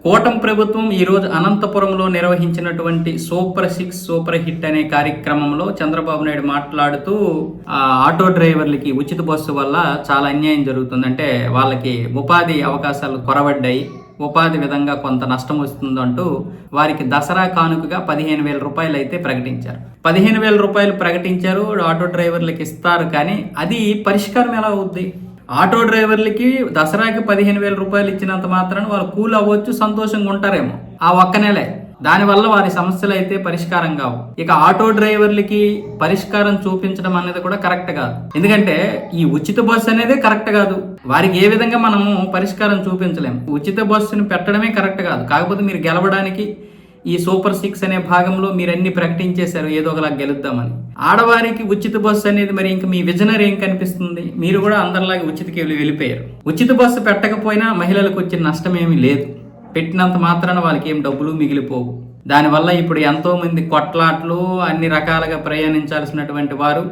కోటం ప్రభుత్వం ఈరోజు అనంతపురంలో నిర్వహించినటువంటి సూపర్ సిక్స్ సూపర్ హిట్ అనే కార్యక్రమంలో చంద్రబాబు నాయుడు మాట్లాడుతూ ఆ ఆటో డ్రైవర్లకి ఉచిత బస్సు వల్ల చాలా అన్యాయం జరుగుతుంది. అంటే వాళ్ళకి ఉపాధి అవకాశాలు కొరబడ్డాయి. ఉపాధి విధంగా కొంత నష్టం వస్తుందంటూ వారికి దసరా కానుకగా పదిహేను వేల రూపాయలు అయితే ప్రకటించారు. పదిహేను వేల రూపాయలు ప్రకటించారు ఆటో డ్రైవర్లకి ఇస్తారు. కానీ అది పరిష్కారం ఎలా అవుద్ది? ఆటో డ్రైవర్లకి దసరాకి పదిహేను వేల రూపాయలు ఇచ్చినంత మాత్రాన వాళ్ళు కూల్ అవ్వచ్చు సంతోషంగా ఉంటారేమో. ఆ ఒక్క నెలే. దానివల్ల వారి సమస్యలు అయితే పరిష్కారం కావు. ఇక ఆటో డ్రైవర్లకి పరిష్కారం చూపించడం అనేది కూడా కరెక్ట్ కాదు. ఎందుకంటే ఈ ఉచిత బస్సు అనేది కరెక్ట్ కాదు. వారికి ఏ విధంగా మనము పరిష్కారం చూపించలేము ఉచిత బస్సుని పెట్టడమే కరెక్ట్ కాదు. కాకపోతే మీరు గెలవడానికి ఈ సూపర్ సిక్స్ అనే భాగంలో మీరు అన్ని ప్రకటించేశారు ఏదో ఒకలా గెలుద్దామని. ఆడవారికి ఉచిత బస్సు అనేది మరి ఇంకా మీ విజనరీ ఏం కనిపిస్తుంది? మీరు కూడా అందరిలాగే ఉచితకి వెళ్ళి వెళ్ళిపోయారు. ఉచిత బస్సు పెట్టకపోయినా మహిళలకు వచ్చిన నష్టం ఏమీ లేదు. పెట్టినంత మాత్రాన వాళ్ళకి ఏం డబ్బులు మిగిలిపోవు. దానివల్ల ఇప్పుడు ఎంతో మంది కొట్లాట్లు అన్ని రకాలుగా ప్రయాణించాల్సినటువంటి వారు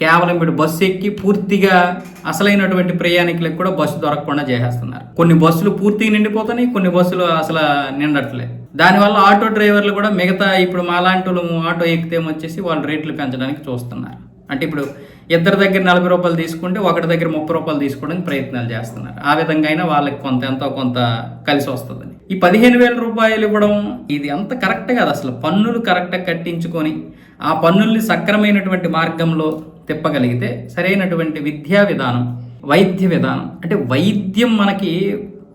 కేవలం ఇప్పుడు బస్సు ఎక్కి పూర్తిగా అసలైనటువంటి ప్రయాణికులకు కూడా బస్సు దొరకకుండా చేసేస్తున్నారు. కొన్ని బస్సులు పూర్తిగా నిండిపోతున్నాయి కొన్ని బస్సులు అసలు నిండట్లేదు. దానివల్ల ఆటో డ్రైవర్లు కూడా మిగతా ఇప్పుడు మాలాంటి వాళ్ళు ఆటో ఎక్కితేమో వచ్చేసి వాళ్ళు రేట్లు పెంచడానికి చూస్తున్నారు. అంటే ఇప్పుడు ఇద్దరి దగ్గర నలభై రూపాయలు తీసుకుంటే ఒకటి దగ్గర ముప్పై రూపాయలు తీసుకోవడానికి ప్రయత్నాలు చేస్తున్నారు. ఆ విధంగా అయినా వాళ్ళకి కొంత ఎంతో కొంత కలిసి వస్తుందని. ఈ పదిహేను వేల రూపాయలు ఇవ్వడం ఇది అంత కరెక్ట్ కాదు అసలు. పన్నులు కరెక్ట్గా కట్టించుకొని ఆ పన్నుల్ని సక్రమైనటువంటి మార్గంలో తిప్పగలిగితే సరైనటువంటి విద్యా విధానం వైద్య విధానం అంటే వైద్యం మనకి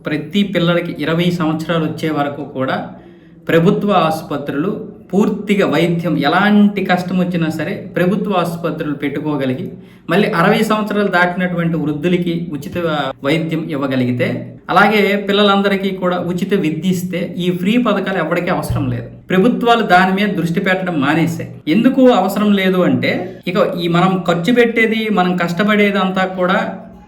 ప్రతి పిల్లలకి ఇరవై సంవత్సరాలు వచ్చే వరకు కూడా ప్రభుత్వ ఆసుపత్రులు పూర్తిగా వైద్యం ఎలాంటి కష్టం వచ్చినా సరే ప్రభుత్వ ఆసుపత్రులు పెట్టుకోగలిగి మళ్ళీ అరవై సంవత్సరాలు దాటినటువంటి వృద్ధులకి ఉచిత వైద్యం ఇవ్వగలిగితే అలాగే పిల్లలందరికీ కూడా ఉచిత విద్య ఇస్తే ఈ ఫ్రీ పథకాలు ఎవరికీ అవసరం లేదు. ప్రభుత్వాలు దాని మీద దృష్టి పెట్టడం మానేసాయి ఎందుకు అవసరం లేదు అంటే ఇక ఈ మనం ఖర్చు పెట్టేది మనం కష్టపడేది అంతా కూడా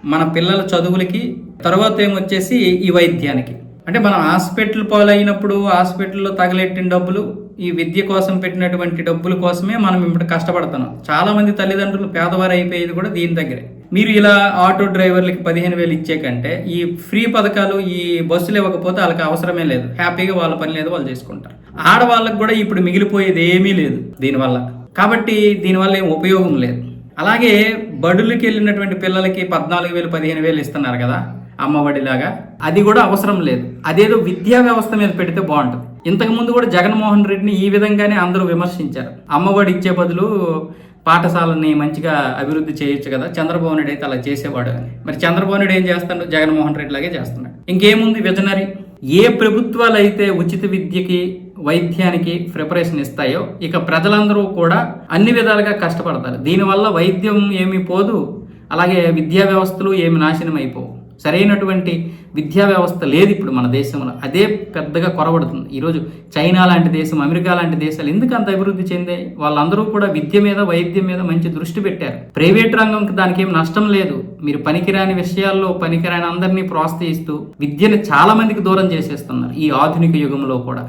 మన పిల్లల చదువులకి తర్వాత ఏమొచ్చేసి ఈ వైద్యానికి. అంటే మనం హాస్పిటల్ పాలైనప్పుడు హాస్పిటల్లో తగలెట్టిన డబ్బులు ఈ విద్య కోసం పెట్టినటువంటి డబ్బుల కోసమే మనం ఇప్పుడు కష్టపడుతున్నాం. చాలా మంది తల్లిదండ్రులు పేదవారు అయిపోయేది కూడా దీని దగ్గరే. మీరు ఇలా ఆటో డ్రైవర్లకి పదిహేను వేలు ఇచ్చే కంటే ఈ ఫ్రీ పథకాలు ఈ బస్సులు ఇవ్వకపోతే వాళ్ళకి అవసరమే లేదు. హ్యాపీగా వాళ్ళ పని లేదు వాళ్ళు చేసుకుంటారు. ఆడవాళ్ళకి కూడా ఇప్పుడు మిగిలిపోయేది ఏమీ లేదు దీనివల్ల. కాబట్టి దీనివల్ల ఏం ఉపయోగం లేదు. అలాగే బడులకి వెళ్ళినటువంటి పిల్లలకి పద్నాలుగు వేలు పదిహేను వేలు ఇస్తున్నారు కదా. అమ్మఒడిలాగా. అది కూడా అవసరం లేదు. అదేదో విద్యా వ్యవస్థ మీద పెడితే బాగుంటుంది. ఇంతకు ముందు కూడా జగన్మోహన్ రెడ్డిని ఈ విధంగానే అందరూ విమర్శించారు. అమ్మఒడి ఇచ్చే బదులు పాఠశాలని మంచిగా అభివృద్ధి చేయొచ్చు కదా చంద్రబాబు నాయుడు అయితే అలా చేసేవాడు అని. మరి చంద్రబాబు నాయుడు ఏం చేస్తాడు? జగన్మోహన్ రెడ్డి లాగే చేస్తున్నాడు. ఇంకేముంది విజనరీ? ఏ ప్రభుత్వాలు అయితే ఉచిత విద్యకి వైద్యానికి ప్రిపరేషన్ ఇస్తాయో ఇక ప్రజలందరూ కూడా అన్ని విధాలుగా కష్టపడతారు. దీనివల్ల వైద్యం ఏమీ పోదు అలాగే విద్యా వ్యవస్థలు ఏమి నాశనం అయిపోవు సరైనటువంటి విద్యా వ్యవస్థ లేదు ఇప్పుడు మన దేశంలో. అదే పెద్దగా కొరబడుతుంది. ఈరోజు చైనా లాంటి దేశం అమెరికా లాంటి దేశాలు ఎందుకు అంత అభివృద్ధి చెందాయి? వాళ్ళందరూ కూడా విద్య మీద వైద్యం మీద మంచి దృష్టి పెట్టారు. ప్రైవేట్ రంగంకి దానికి ఏం నష్టం లేదు. మీరు పనికిరాని విషయాల్లో పనికిరాని అందరినీ ప్రోత్సహిస్తూ విద్యను చాలా మందికి దూరం చేసేస్తున్నారు ఈ ఆధునిక యుగంలో కూడా.